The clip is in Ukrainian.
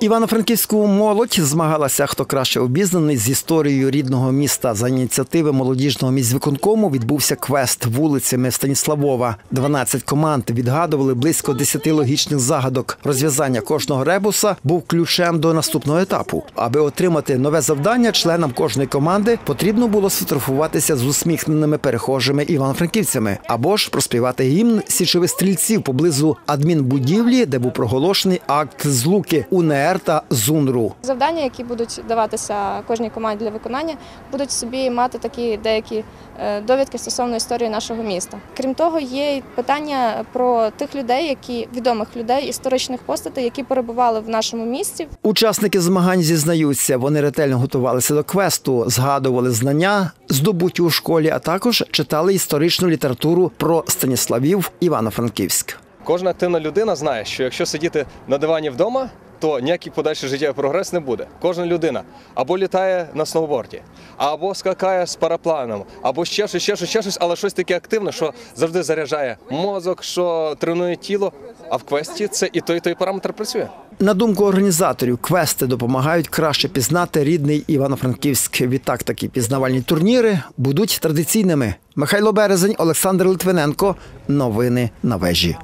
Івано-Франківську молодь змагалася, хто краще обізнаний з історією рідного міста. За ініціативи молодіжного міськвиконкому відбувся квест вулицями Станіславова. 12 команд відгадували близько 10 логічних загадок. Розв'язання кожного ребуса був ключем до наступного етапу. Аби отримати нове завдання, членам кожної команди потрібно було сфотографуватися з усміхненими перехожими івано-франківцями або ж проспівати гімн січових стрільців поблизу адмінбудівлі, де був проголошений акт злуки УНР та ЗУНРу. Завдання, які будуть даватися кожній команді для виконання, будуть собі мати такі деякі е, довідки стосовно історії нашого міста. Крім того, є й питання про тих людей, які відомих людей, історичних постатей, які перебували в нашому місті. Учасники змагань зізнаються, вони ретельно готувалися до квесту, згадували знання, здобуті у школі, а також читали історичну літературу про Станіславів Івано-Франківськ. Кожна активна людина знає, що якщо сидіти на дивані вдома, то ніякий подальший життєвий прогрес не буде. Кожна людина або літає на сноуборді, або скакає з парапланом, або ще щось, ще щось, ще щось, але щось таке активне, що завжди заряджає мозок, що тренує тіло. А в квесті це і той, і той параметр працює. На думку організаторів, квести допомагають краще пізнати рідний Івано-Франківськ. Відтак такі пізнавальні турніри будуть традиційними. Михайло Березень, Олександр Литвиненко. Новини на вежі.